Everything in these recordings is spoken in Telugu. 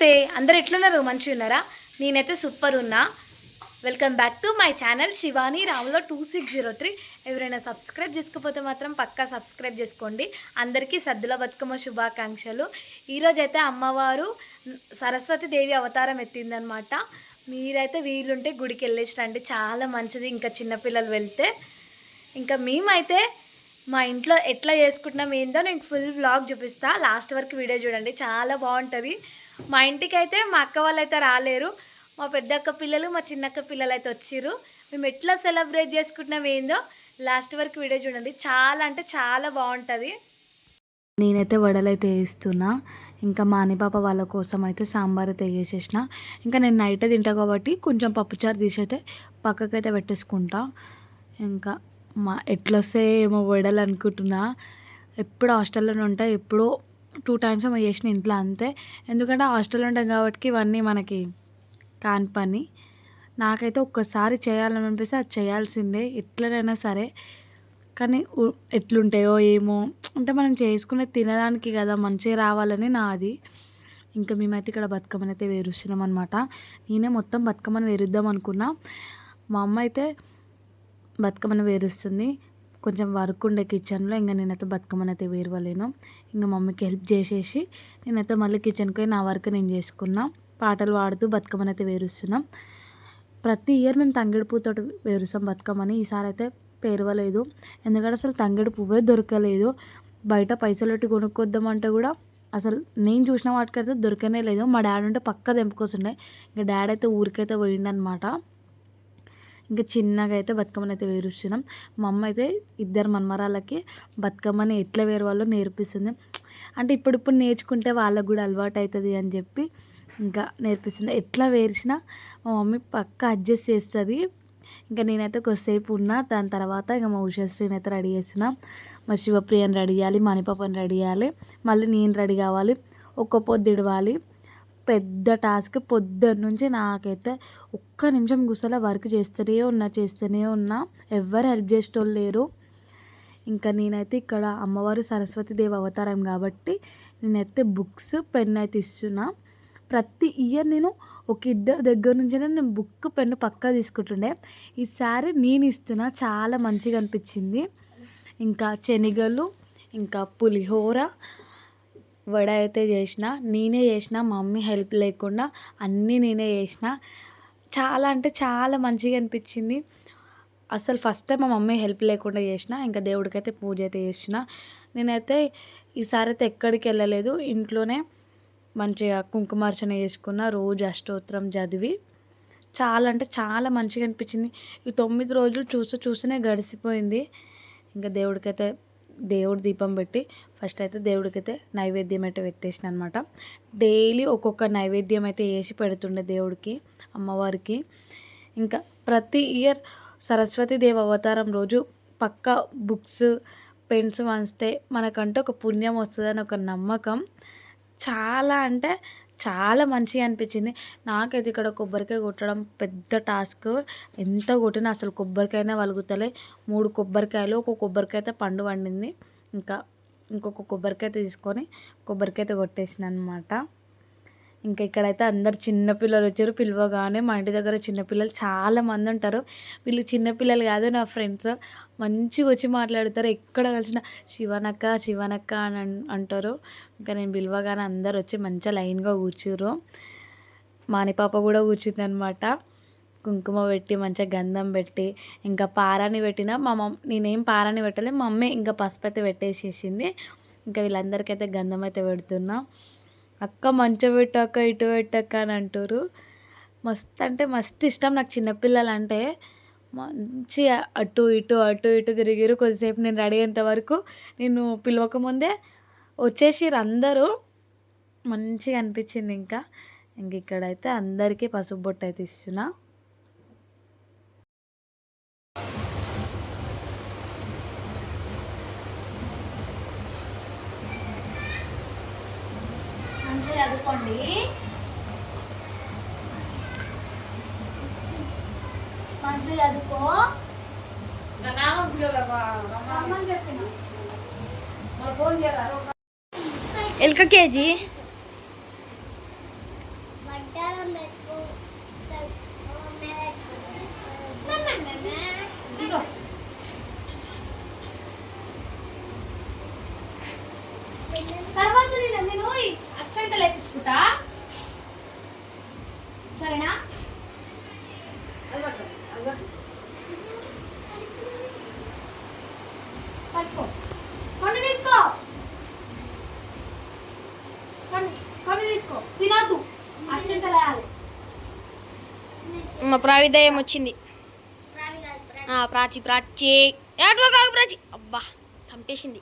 నమస్తే. అందరు ఎట్లున్నారు? మంచిగా ఉన్నారా? నేనైతే సూపర్ ఉన్నా. Welcome back to my channel Shivani Ramulo two six zero three. ఎవరైనా సబ్స్క్రైబ్ చేసుకోకపోతే మాత్రం పక్కా సబ్స్క్రైబ్ చేసుకోండి. అందరికీ సద్దుల బతుకమ్మ శుభాకాంక్షలు. ఈరోజైతే అమ్మవారు సరస్వతి దేవి అవతారం ఎత్తిందనమాట మీరైతే వీలుంటే గుడికి వెళ్ళేసి రండి. చాలా మంచిది ఇంకా చిన్నపిల్లలు వెళ్తే. ఇంకా మేమైతే మా ఇంట్లో ఎట్లా చేసుకుంటున్నాం ఏందో నేను ఫుల్ వ్లాగ్ చూపిస్తా. లాస్ట్ వరకు వీడియో చూడండి. చాలా బాగుంటుంది. మా ఇంటికి అయితే మా అక్క వాళ్ళు అయితే రాలేరు. మా పెద్దక్క పిల్లలు మా చిన్నక్క పిల్లలు అయితే వచ్చిర్రు. మేము ఎట్లా సెలబ్రేట్ చేసుకుంటున్నాం ఏందో లాస్ట్ వరకు వీడియో చూడండి. చాలా అంటే చాలా బాగుంటుంది. నేనైతే వడలైతే వేస్తున్నా. ఇంకా మా అనిపాప వాళ్ళ కోసం అయితే సాంబార్ అయితే వేసేసిన. ఇంకా నేను నైట్ తింటా కాబట్టి కొంచెం పప్పుచారు తీసి అయితే పక్కకైతే పెట్టేసుకుంటా. ఇంకా మా ఎట్లొస్తే ఏమో వడలు అనుకుంటున్నా. ఎప్పుడు హాస్టల్లోనే ఉంటా ఎప్పుడో టూ టైమ్స్ ఏమో చేసిన ఇంట్లో అంతే. ఎందుకంటే హాస్టల్లో ఉంటాం కాబట్టి ఇవన్నీ మనకి కాని పని. నాకైతే ఒక్కసారి చేయాలని అనిపిస్తే అది చేయాల్సిందే ఎట్లనైనా సరే. కానీ ఎట్లుంటాయో ఏమో అంటే మనం చేసుకునే తినడానికి కదా మంచిగా రావాలని నా అది ఇంకా మేమైతే ఇక్కడ బతుకమ్మని అయితే వేరుస్తున్నాం అనమాట నేనే మొత్తం బతుకమ్మని వేరుద్దాం అనుకున్నా. మా అమ్మ అయితే బతుకమ్మని వేరుస్తుంది. కొంచెం వర్క్ ఉండే కిచెన్లో ఇంకా నేనైతే బతుకమ్మని అయితే వేరవలేను. ఇంకా మమ్మీకి హెల్ప్ చేసేసి నేనైతే మళ్ళీ కిచెన్కి నా వర్క్ నేను చేసుకున్నా. పాటలు పాడుతూ బతుకమ్మని అయితే వేరుస్తున్నాం. ప్రతి ఇయర్ మేము తంగిడి పువ్వుతోటి వేరుస్తాం బతుకమ్మని. ఈసారి అయితే పేరవలేదు. ఎందుకంటే అసలు తంగేడు పువ్వే దొరకలేదు. బయట పైసలు పెట్టి కొనుక్కొద్దామంటే కూడా అసలు నేను చూసిన వాటికైతే దొరకనే లేదు. మా డాడీ ఉంటే పక్క తెంపుకొస్తుండే. ఇంకా డాడీ అయితే ఊరికైతే పోయిండనమాట ఇంకా చిన్నగా అయితే బతుకమ్మని అయితే వేరుస్తున్నాం. మా అమ్మ అయితే ఇద్దరు మన్మరాలకి బతుకమ్మని ఎట్లా వేరు వాళ్ళు నేర్పిస్తుంది. అంటే ఇప్పుడిప్పుడు నేర్చుకుంటే వాళ్ళకు కూడా అలవాటు అవుతుంది అని చెప్పి ఇంకా నేర్పిస్తుంది. ఎట్లా వేర్చినా మా మమ్మీ పక్క అడ్జస్ట్ చేస్తుంది. ఇంకా నేనైతే కొద్దిసేపు ఉన్నా దాని తర్వాత ఇంకా మా ఉషాశ్రీని అయితే రెడీ చేసిన మా శివప్రియని రెడీ చేయాలి మణిపాపని రెడీ చేయాలి. మళ్ళీ నేను రెడీ కావాలి ఒక్క పొద్దు ఇడవాలి. పెద్ద టాస్క్ పొద్దున్న నుంచి నాకైతే ఒక్క నిమిషం కూర్చోలే వర్క్ చేస్తూనే ఉన్నా చేస్తూనే ఉన్నా. ఎవ్వరు హెల్ప్ చేసేటోళ్ళు లేరు. ఇంకా నేనైతే ఇక్కడ అమ్మవారు సరస్వతి దేవి అవతారం కాబట్టి నేనైతే బుక్స్ పెన్ అయితే ఇస్తున్నా. ప్రతి ఇయర్ నేను ఒక ఇద్దరు దగ్గర నుంచి నేను బుక్ పెన్ను పక్కా తీసుకుంటుండే. ఈసారి నేను ఇస్తున్నా చాలా మంచిగా అనిపించింది. ఇంకా శనగలు ఇంకా పులిహోర వడ అయితే చేసిన నేనే చేసిన మా మమ్మీ హెల్ప్ లేకుండా అన్నీ నేనే చేసిన. చాలా అంటే చాలా మంచిగా అనిపించింది. అసలు ఫస్ట్ టైం మా మమ్మీ హెల్ప్ లేకుండా చేసిన ఇంకా దేవుడికైతే పూజ అయితే చేసిన నేనైతే ఈసారి అయితే ఎక్కడికి వెళ్ళలేదు. ఇంట్లోనే మంచిగా కుంకుమార్చన చేసుకున్న రోజు అష్టోత్తరం చదివి. చాలా అంటే చాలా మంచిగా అనిపించింది. ఈ తొమ్మిది రోజులు చూస్తూ చూస్తూనే గడిచిపోయింది ఇంకా దేవుడికైతే దేవుడి దీపం పెట్టి ఫస్ట్ అయితే దేవుడికైతే నైవేద్యం అయితే పెట్టేసిన అనమాట డైలీ ఒక్కొక్క నైవేద్యం అయితే వేసి పెడుతుండే దేవుడికి అమ్మవారికి. ఇంకా ప్రతి ఇయర్ సరస్వతి దేవి అవతారం రోజు పక్క బుక్స్ పెన్స్ వంచితే మనకంటే ఒక పుణ్యం వస్తుందని ఒక నమ్మకం. చాలా అంటే చాలా మంచిగా అనిపించింది. నాకైతే ఇక్కడ కొబ్బరికాయ కొట్టడం పెద్ద టాస్క్. ఎంత కొట్టినా అసలు కొబ్బరికాయనే వలుగుతలే. మూడు కొబ్బరికాయలు ఒక కొబ్బరికాయ అయితే పండు పండింది ఇంకా ఇంకొక కొబ్బరికాయ తీసుకొని కొబ్బరికాయ అయితే కొట్టేసిన అనమాట ఇంకా ఇక్కడైతే అందరు చిన్నపిల్లలు వచ్చారు. పిలవగానే మా ఇంటి దగ్గర చిన్నపిల్లలు చాలా మంది ఉంటారు. వీళ్ళు చిన్నపిల్లలు కాదు నా ఫ్రెండ్స్. మంచిగా వచ్చి మాట్లాడతారు. ఎక్కడ కలిసిన శివనక్క శివనక్క అని అంటారు. ఇంకా నేను పిలవగానే అందరు వచ్చి మంచిగా లైన్గా కూర్చురు మాని పాప కూడా కూర్చుంది అనమాట కుంకుమ పెట్టి మంచిగా గంధం పెట్టి ఇంకా పారాని పెట్టిన మా మమ్ నేనేం పారాని పెట్టలేదు మా మమ్మీ ఇంకా పసుపు అయితే పెట్టేసేసింది. ఇంకా వీళ్ళందరికైతే గంధం అయితే పెడుతున్నా. అక్క మంచం పెట్టాక ఇటు పెట్టాక అని అంటారు. మస్తు అంటే మస్తు ఇష్టం నాకు చిన్నపిల్లలు అంటే. మంచిగా అటు ఇటు అటు ఇటు తిరిగిరు కొద్దిసేపు నేను రెడీ అయ్యేంత వరకు నేను పిలవకముందే వచ్చేసిర్రు అందరూ. మంచిగా అనిపించింది ఇంకా. ఇంక ఇక్కడైతే అందరికీ పసుపు బొట్టు అయితే ఇస్తున్నా. మంచిగా చదువుకోండి. మంచిగా చదువుకో. LKG. తర్వాత నేను నేను అక్షంత లేపించుకుంటా సరేనా? పట్టుకో. కొన్ని తీసుకో. కొన్ని తీసుకో. తినద్దు. అక్షంత లేయాలి మా ప్రావిదయం వచ్చింది. ఆ, ప్రాచి ప్రాచి. ఏటో కాదు ప్రాచి. అబ్బా చంపేసింది.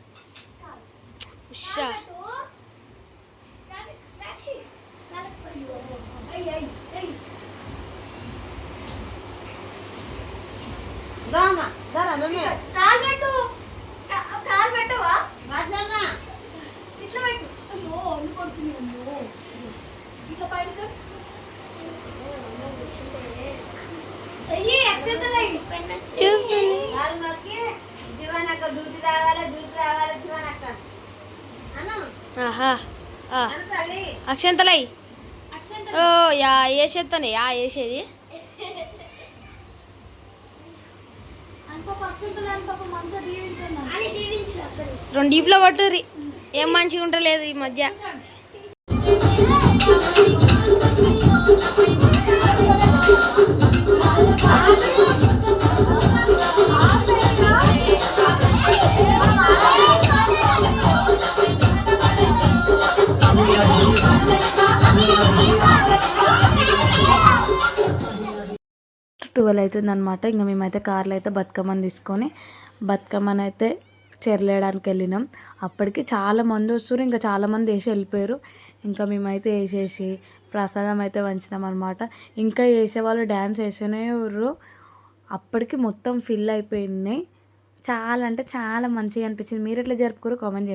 ఉషా చూస్తుంది జీవనక్క డ్యూటీ రావాలి డ్యూటీ రావాలి జీవనక్క అను ఆహా ఆ, అను తల్లి అక్షంతలై. ఓ యా వేసేస్తానే యా వేసేది రెండు డీప్లో కొట్టుర్రి. ఏం మంచిగా ఉంటలేదు ఈ మధ్య. ట్వెల్వ్ అవుతుంది అనమాట ఇంకా మేమైతే కార్లో అయితే బతుకమ్మని తీసుకొని బతుకమ్మని అయితే చెరలేయడానికి వెళ్ళినాం అప్పటికి చాలా మంది వస్తారు ఇంకా చాలామంది వేసి వెళ్ళిపోయారు. ఇంకా మేమైతే వేసేసి ప్రసాదం అయితే వంచినాం అనమాట ఇంకా వేసేవాళ్ళు డ్యాన్స్ వేసేనే ఉర్రు. అప్పటికి మొత్తం ఫిల్ అయిపోయింది చాలా అంటే చాలా మంచిగా అనిపించింది. మీరు ఎట్లా జరుపుకోరు కామెంట్ చేయండి.